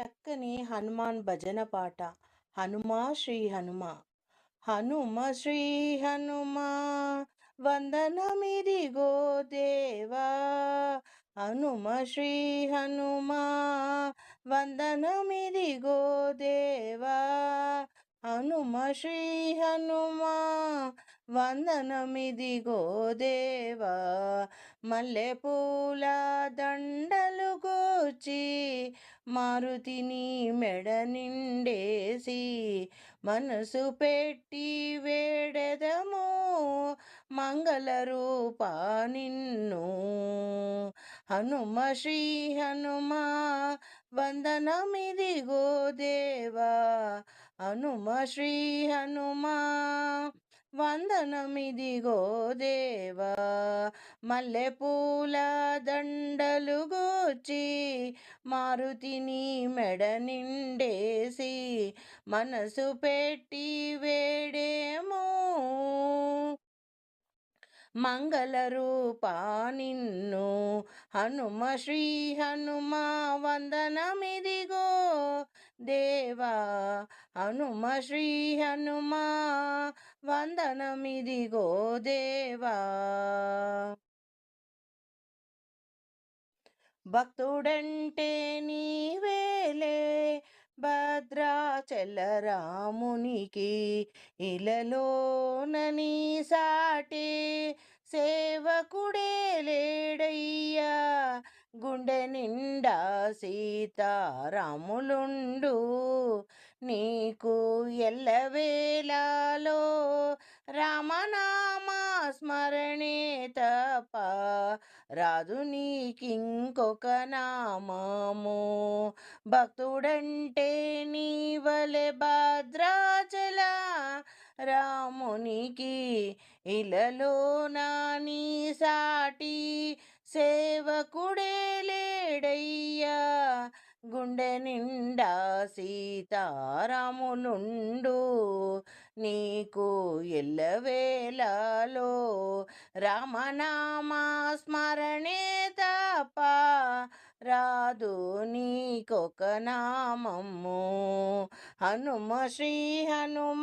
చక్కని హనుమాన్ భజన పాట. హనుమా శ్రీ హనుమ. హనుమ శ్రీ హనుమా వందనమిదిగో దేవా. హనుమ శ్రీ హనుమా వందనమిదిగో దేవా. హనుమ శ్రీ హనుమా వందనమిదిగో దేవా. మల్లె పూల దండలు గోచి మారుతిని మెడ నిండేసి మనసు పెట్టి వేడెదము మంగళ రూప నిన్ను. హనుమ శ్రీ హనుమ వందనమిదిగో దేవా. హనుమ శ్రీ హనుమా వందనమిదిగో దేవా మల్లెపూల దండలు గోచి మారుతిని మెడ నిండేసి మనసు పెట్టి వేడేమో. మంగళరూపా నిన్ను. హనుమ శ్రీ హనుమ వందనమిదిగో. దేవా హనుమ శ్రీ హనుమ వందనమిదిగో దేవా. భక్తుడంటే నీవేలే భద్రాచలరామునికి ఇలలోన ఇలలోనని సాటి. సేవకుడే లేడయ్యా. గుండె నిండా సీతారాములుండు. నీకు ఎల్లవేళలో రామనామా స్మరణే తప రాదు నీకింకొక నామము. భక్తుడంటే నీవలె భద్రాచల రామునికి ఇలలో నాని సాటి సేవకుడే లేడయ్యా. గుండె నిండా సీతారాములుండు. నీకు ఎల్లవేళలో రామనామా స్మరణే తప రాదు నీకొక నామము. హనుమ శ్రీ హనుమ